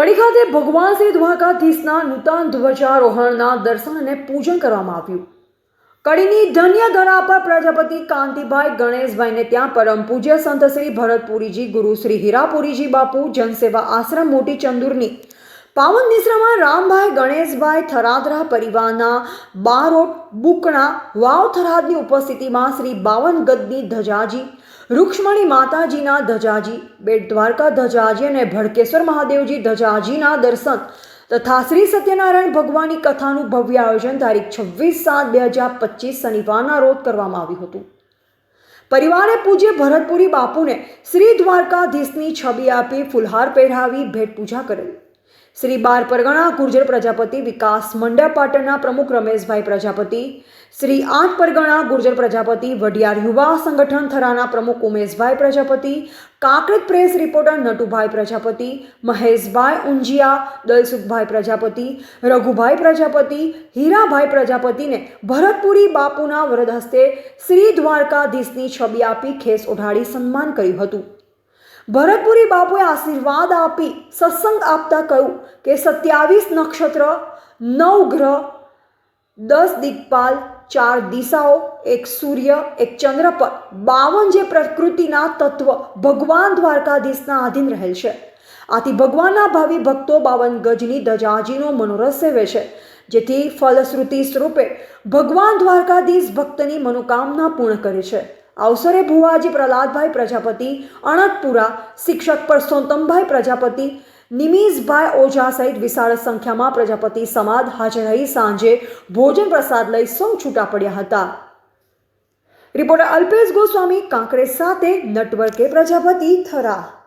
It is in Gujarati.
કડી ખાતે ભગવાન શ્રી દ્વારકાધીશના નૂતન ધ્વજારોહણના દર્શન અને પૂજન કરવામાં આવ્યું. કડીની ધન્ય ધરા પર પ્રજાપતિ કાંતિભાઈ ગણેશભાઈને ત્યાં પરમ પૂજ્ય સંત શ્રી ભરતપુરીજી, ગુરુ શ્રી હીરાપુરીજી બાપુ, જનસેવા આશ્રમ મોટી ચંદુરની પાવન નિશ્રામાં રામભાઈ, ગણેશભાઈ, થરાદરા પરિવારના બારોટ, બુકણા, વાવ થરાદની ઉપસ્થિતિમાં શ્રી બાવન ગદની ધજાજી, રૂક્ષ્મણી માતાજીના ધજાજી, બેટ દ્વારકા ધજાજી અને ભડકેશ્વર મહાદેવજી ધજાજીના દર્શન તથા શ્રી સત્યનારાયણ ભગવાનની કથાનું ભવ્ય આયોજન તારીખ છવ્વીસ સાત બે હજાર પચીસ શનિવારના રોજ કરવામાં આવ્યું હતું. પરિવારે પૂજ્ય ભરતપુરી બાપુને શ્રી દ્વારકાધીશની છબી આપી ફુલહાર પહેરાવી ભેટ પૂજા કરેલ. શ્રી બાર પરગણા ગુર્જર પ્રજાપતિ વિકાસ મંડળ પાટણના પ્રમુખ રમેશભાઈ પ્રજાપતિ, શ્રી આઠ પરગણા ગુર્જર પ્રજાપતિ વડિયાર યુવા સંગઠન થરાના પ્રમુખ ઉમેશભાઈ પ્રજાપતિ, કાકરેજ પ્રેસ રિપોર્ટર નટુભાઈ પ્રજાપતિ, મહેશભાઈ ઊંઝિયા દલસુખભાઈ પ્રજાપતિ, રઘુભાઈ પ્રજાપતિ, હીરાભાઈ પ્રજાપતિને ભરતપુરી બાપુના વરદ હસ્તે શ્રી દ્વારકાધીશની છબી આપી ખેસ ઓઢાડી સન્માન કર્યું હતું. ભરતપુરી બાપુએ આશીર્વાદ આપી સત્સંગ આપતા કહ્યું કે સત્યાવીસ નક્ષત્ર, નવ ગ્રહ, દસ દિગ્પાલ, ચાર દિશાઓ, એક સૂર્ય, એક ચંદ્ર પર બાવન જે પ્રકૃતિના તત્વ ભગવાન દ્વારકાધીશના આધીન રહેલ છે. આથી ભગવાનના ભાવિ ભક્તો બાવન ગજની ધજાજીનો મનોરસ સેવે છે. જેથી ફલશ્રુતિ સ્વરૂપે ભગવાન દ્વારકાધીશ ભક્તની મનોકામના પૂર્ણ કરે છે. અવસરે ભુવાજી પ્રહલાદભાઈ પ્રજાપતિ અણદપુરા શિક્ષક પરસોત્તમભાઈ પ્રજાપતિ, નિમિષભાઈ ઓઝા સહિત વિશાળ સંખ્યામાં પ્રજાપતિ સમાજ હાજર રહી સાંજે ભોજન પ્રસાદ લઈ સૌ છૂટા પડ્યા હતા. રિપોર્ટર અલ્પેશ ગોસ્વામી, કાંકરેજ સાથે નટવર્કે પ્રજાપતિ થરા